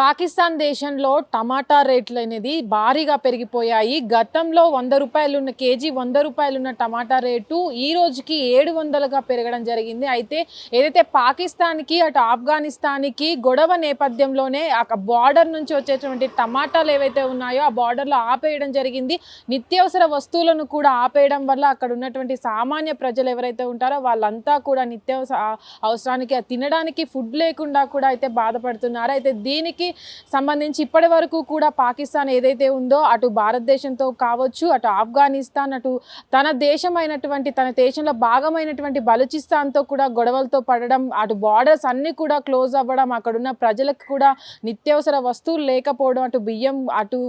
పాకిస్తాన్ దేశంలో టమాటా రేట్లు అనేది భారీగా పెరిగిపోయాయి. గతంలో వంద రూపాయలు ఉన్న కేజీ వంద రూపాయలున్న టమాటా రేటు ఈ రోజుకి ఏడు వందలుగా పెరగడం జరిగింది. అయితే ఏదైతే పాకిస్తాన్కి అటు ఆఫ్ఘనిస్తాన్కి గొడవ నేపథ్యంలోనే ఆ బార్డర్ నుంచి వచ్చేటువంటి టమాటాలు ఏవైతే ఉన్నాయో ఆ బార్డర్లో ఆపేయడం జరిగింది. నిత్యావసర వస్తువులను కూడా ఆపేయడం వల్ల అక్కడ ఉన్నటువంటి సామాన్య ప్రజలు ఎవరైతే ఉంటారో వాళ్ళంతా కూడా నిత్యావసర అవసరానికి తినడానికి ఫుడ్ లేకుండా కూడా అయితే బాధపడుతున్నారు. అయితే దీనికి సంబంధించి ఇప్పటి వరకు కూడా పాకిస్తాన్ ఏదైతే ఉందో అటు భారతదేశంతో కావచ్చు అటు ఆఫ్ఘనిస్తాన్ అటు తన దేశమైనటువంటి తన దేశంలో భాగమైనటువంటి బలూచిస్తాన్తో కూడా గొడవలతో పడడం అటు బార్డర్స్ అన్నీ కూడా క్లోజ్ అవ్వడం అక్కడున్న ప్రజలకు కూడా నిత్యావసర వస్తువులు లేకపోవడం అటు బియ్యం అటు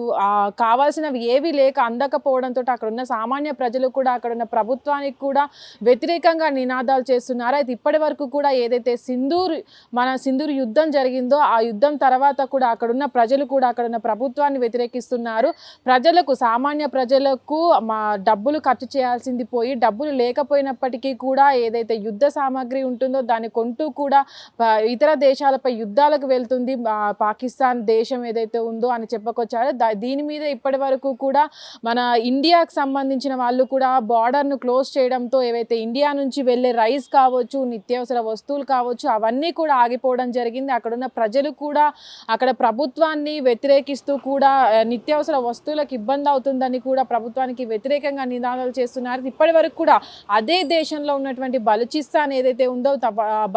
కావాల్సినవి ఏవి లేక అందకపోవడంతో అక్కడున్న సామాన్య ప్రజలు కూడా అక్కడున్న ప్రభుత్వానికి కూడా వ్యతిరేకంగా నినాదాలు చేస్తున్నారు. అయితే ఇప్పటి వరకు కూడా ఏదైతే సింధూర్ మన సింధూర్ యుద్ధం జరిగిందో ఆ యుద్ధం తర్వాత కూడా అక్కడున్న ప్రజలు కూడా అక్కడున్న ప్రభుత్వాన్ని వ్యతిరేకిస్తున్నారు. ప్రజలకు సామాన్య ప్రజలకు మా డబ్బులు ఖర్చు చేయాల్సింది పోయి డబ్బులు లేకపోయినప్పటికీ కూడా ఏదైతే యుద్ధ సామాగ్రి ఉంటుందో దాన్ని కొంటూ కూడా ఇతర దేశాలపై యుద్ధాలకు వెళ్తుంది. పాకిస్తాన్ దేశం ఏదైతే ఉందో అని చెప్పుకొచ్చారు. దా- దీని మీద ఇప్పటి వరకు కూడా మన ఇండియాకు సంబంధించిన వాళ్ళు కూడా బార్డర్ను క్లోజ్ చేయడంతో ఏవైతే ఇండియా నుంచి వెళ్ళే రైస్ కావచ్చు నిత్యావసర వస్తువులు కావచ్చు అవన్నీ కూడా ఆగిపోవడం జరిగింది. అక్కడున్న ప్రజలు కూడా అక్కడ ప్రభుత్వాన్ని వ్యతిరేకిస్తూ కూడా నిత్యావసర వస్తువులకు ఇబ్బంది అవుతుందని కూడా ప్రభుత్వానికి వ్యతిరేకంగా నినాదాలు చేస్తున్నారు. ఇప్పటి వరకు కూడా అదే దేశంలో ఉన్నటువంటి బలుచిస్తాన్ ఏదైతే ఉందో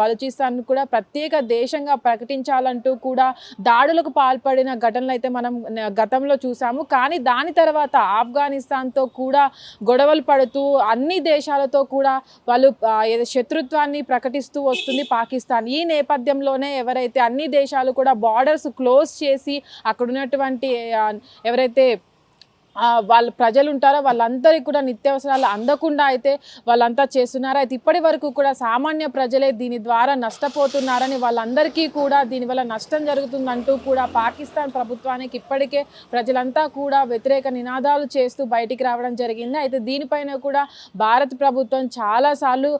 బలుచిస్తాన్ కూడా ప్రత్యేక దేశంగా ప్రకటించాలంటూ కూడా దాడులకు పాల్పడిన ఘటనలు అయితే మనం గతంలో చూసాము. కానీ దాని తర్వాత ఆఫ్ఘనిస్తాన్తో కూడా గొడవలు పడుతూ అన్ని దేశాలతో కూడా వాళ్ళు ఏదో శత్రుత్వాన్ని ప్రకటిస్తూ వస్తుంది పాకిస్తాన్. ఈ నేపథ్యంలోనే ఎవరైతే అన్ని దేశాలు కూడా బార్డర్స్ క్లోజ్ చేసి అక్కడ ఉన్నటువంటి ఎవరైతే వాళ్ళ ప్రజలు ఉంటారో వాళ్ళందరికీ కూడా నిత్యావసరాలు అందకుండా అయితే వాళ్ళంతా చేస్తున్నారు. అయితే ఇప్పటి వరకు కూడా సామాన్య ప్రజలే దీని ద్వారా నష్టపోతున్నారని వాళ్ళందరికీ కూడా దీనివల్ల నష్టం జరుగుతుందంటూ కూడా పాకిస్తాన్ ప్రభుత్వానికి ఇప్పటికే ప్రజలంతా కూడా వ్యతిరేక నినాదాలు చేస్తూ బయటికి రావడం జరిగింది. అయితే దీనిపైన కూడా భారత ప్రభుత్వం చాలాసార్లు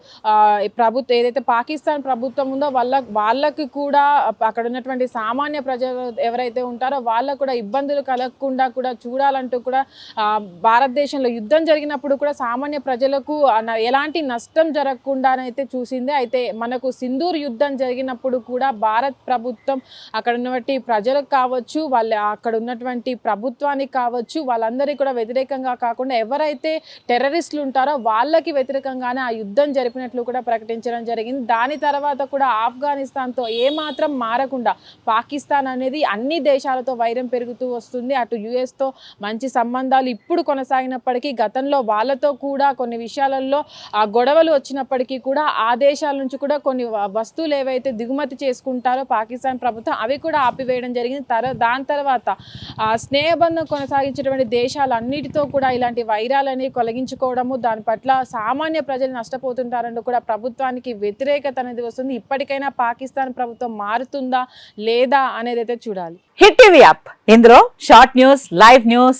ప్రభుత్వం ఏదైతే పాకిస్తాన్ ప్రభుత్వం ఉందో వాళ్ళ వాళ్ళకి కూడా అక్కడ ఉన్నటువంటి సామాన్య ప్రజలు ఎవరైతే ఉంటారో వాళ్ళకు కూడా ఇబ్బందులు కలగకుండా కూడా చూడాలంటూ కూడా భారతదేశంలో యుద్ధం జరిగినప్పుడు కూడా సామాన్య ప్రజలకు ఎలాంటి నష్టం జరగకుండానైతే చూసింది. అయితే మనకు సింధూర్ యుద్ధం జరిగినప్పుడు కూడా భారత్ ప్రభుత్వం అక్కడ ఉన్నటువంటి ప్రజలకు కావచ్చు వాళ్ళ అక్కడ ఉన్నటువంటి ప్రభుత్వానికి కావచ్చు వాళ్ళందరికీ కూడా వ్యతిరేకంగా కాకుండా ఎవరైతే టెర్రరిస్టులు ఉంటారో వాళ్ళకి వ్యతిరేకంగానే ఆ యుద్ధం జరిపినట్లు కూడా ప్రకటించడం జరిగింది. దాని తర్వాత కూడా ఆఫ్ఘనిస్తాన్తో ఏమాత్రం మారకుండా పాకిస్తాన్ అనేది అన్ని దేశాలతో వైరం పెరుగుతూ వస్తుంది. అటు యుఎస్తో మంచి సంబంధాలు ఇప్పుడు కొనసాగినప్పటికీ గతంలో వాళ్ళతో కూడా కొన్ని విషయాలలో ఆ గొడవలు వచ్చినప్పటికీ కూడా ఆ దేశాల నుంచి కూడా కొన్ని వస్తువులు ఏవైతే దిగుమతి చేసుకుంటారో పాకిస్తాన్ ప్రభుత్వం అవి కూడా ఆపివేయడం జరిగింది. తర దాని తర్వాత ఆ స్నేహబంధం కొనసాగించినటువంటి దేశాలన్నిటితో కూడా ఇలాంటి వైరాలని కొలగించుకోవడము దాని పట్ల సామాన్య ప్రజలు నష్టపోతుంటారని కూడా ప్రభుత్వానికి వ్యతిరేకత అనేది వస్తుంది. ఇప్పటికైనా పాకిస్తాన్ ప్రభుత్వం మారుతుందా లేదా అనేది అయితే చూడాలి. Hit TV app. ఇందులో short news live news